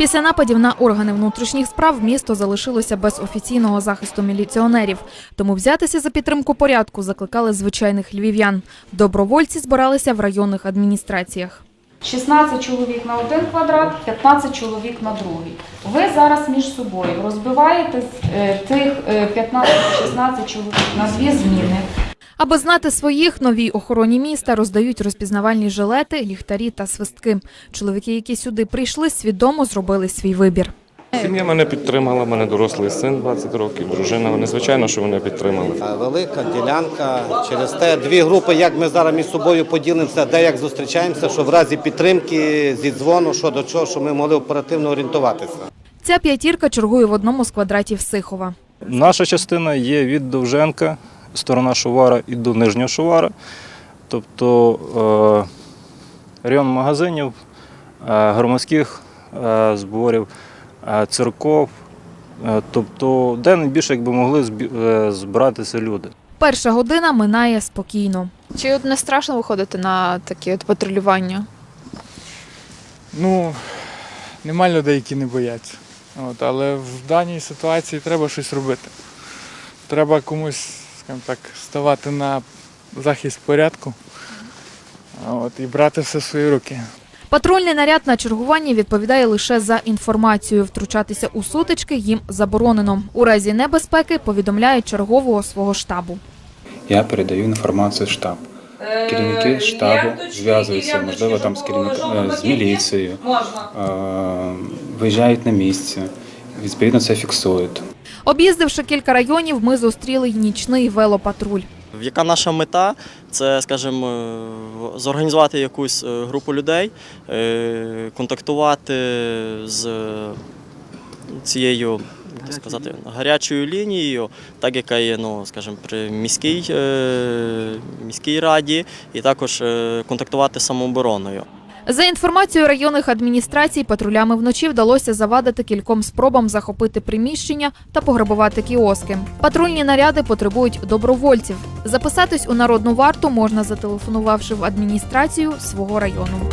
Після нападів на органи внутрішніх справ місто залишилося без офіційного захисту міліціонерів. Тому взятися за підтримку порядку закликали звичайних львів'ян. Добровольці збиралися в районних адміністраціях. 16 чоловік на один квадрат, 15 чоловік на другий. Ви зараз між собою розбиваєте е, тих е, 15-16 чоловік на дві зміни. Аби знати своїх, новій охороні міста роздають розпізнавальні жилети, ліхтарі та свистки. Чоловіки, які сюди прийшли, свідомо зробили свій вибір. Сім'я мене підтримала, мене дорослий син 20 років, дружина. Вони звичайно, що вони підтримали. Велика ділянка. Через те дві групи, як ми зараз між собою поділимося, де як зустрічаємося, що в разі підтримки зі дзвону, що до чого, що ми могли оперативно орієнтуватися. Ця п'ятірка чергує в одному з квадратів Сихова. Наша частина є від Довженка, сторона Шувара і до Нижнього Шувара. Тобто е, район магазинів, е, громадських е, зборів, церков. Тобто, де найбільше якби могли збиратися люди. Перша година минає спокійно. Чи от не страшно виходити на такі от патрулювання? Ну, нема людей, які не бояться. От, але в даній ситуації треба щось робити. Треба комусь, скажімо так, ставати на захист порядку от, і брати все в свої руки. Патрульний наряд на чергуванні відповідає лише за інформацію. Втручатися у сутички їм заборонено. У разі небезпеки повідомляють чергового свого штабу. Я передаю інформацію в штаб. Керівники штабу зв'язуються, можливо, там з керівником з міліцією, е, виїжджають на місце, відповідно це фіксують. Об'їздивши кілька районів, ми зустріли нічний велопатруль. Яка наша мета? Це, скажімо, зорганізувати якусь е, групу людей, е, контактувати з цією, сказати, гарячою лінією, так яка є, ну, скажімо, при міській, е, міській раді, і також контактувати з самообороною. За інформацією районних адміністрацій, патрулями вночі вдалося завадити кільком спробам захопити приміщення та пограбувати кіоски. Патрульні наряди потребують добровольців. Записатись у народну варту можна зателефонувавши в адміністрацію свого району.